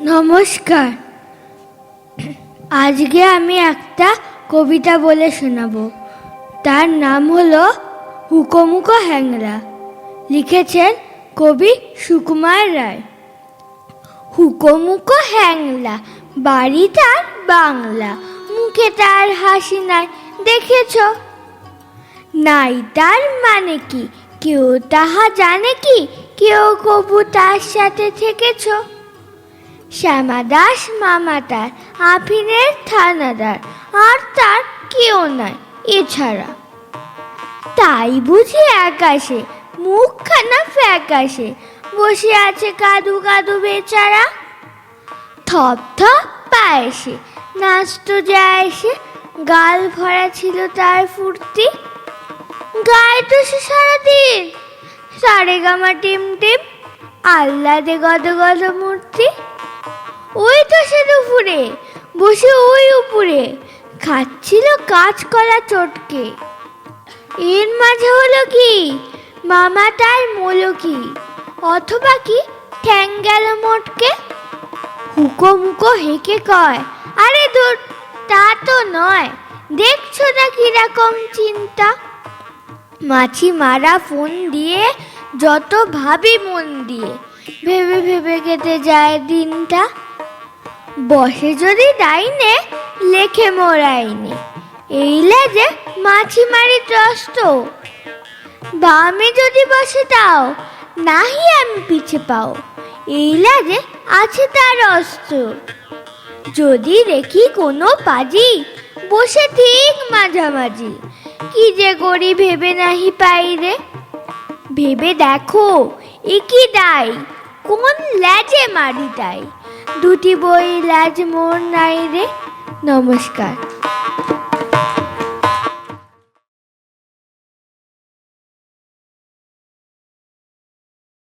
নমস্কার। আজকে আমি একটা কবিতা বলে শোনাবো। তার নাম হলো হুকোমুকো হ্যাংরা। লিখেছেন কবি সুকুমার রায়। হুকোমুকো হ্যাংলা বাড়ি তার বাংলা। মুখে তার হাসি নাই, দেখেছ? নাই তার মানে কি? কেউ তাহা জানে কি? কেউ কবু তার সাথে থেকেছ? শ্যামা দাস মামা তার, আফিনের থানাদার, আর তার কেউ নাই এছাড়া। তাই বুঝি আকাশে মুখখানা ফ্যাকাশে বসে আছে কাদু কাদু বেচারা। থপ থপ পায়েসে, নাচতো যায় সে, গাল ভরা ছিল তার ফুর্তি। গায়ে তো সে সারাদিন। সারে গামা টিম টিম আল্লাদে গদ গদ মূর্তি। ওই তো সে দুপুরে, বসে ওই উপরে, খাচ্ছিল কাঁচকলা চটকে। এর মাঝে হলো কি, মামা তার মোলো কি অথবা কি ঠ্যাং গেল মোটকে। হুকো মুকো হেঁকে কয়, আরে দূর, তা তো নয়, দেখছ না কীরকম চিন্তা? মাছি মারা ফোন দিয়ে যত ভাবি মন দিয়ে, ভেবে ভেবে কেটে যায় দিনটা। বসে যদি ডাইনে, লেখে মোরাইনে এই লেজে মাছি মারি ত্রস্ত। বামে যদি বসে তাও, নাহি আমি পিছে পাও। এই লেজে আছে তার অস্ত্র। যদি দেখি কোনো পাজি, বসে ঠিক মাঝামাঝি। কি যে করি ভেবে নাহি পাই রে? ভেবে দেখো, এ কি দাই কোন ল্যাজে মারি তাই? দুটি বই ল্যাজ মোর নাই রে? নমস্কার।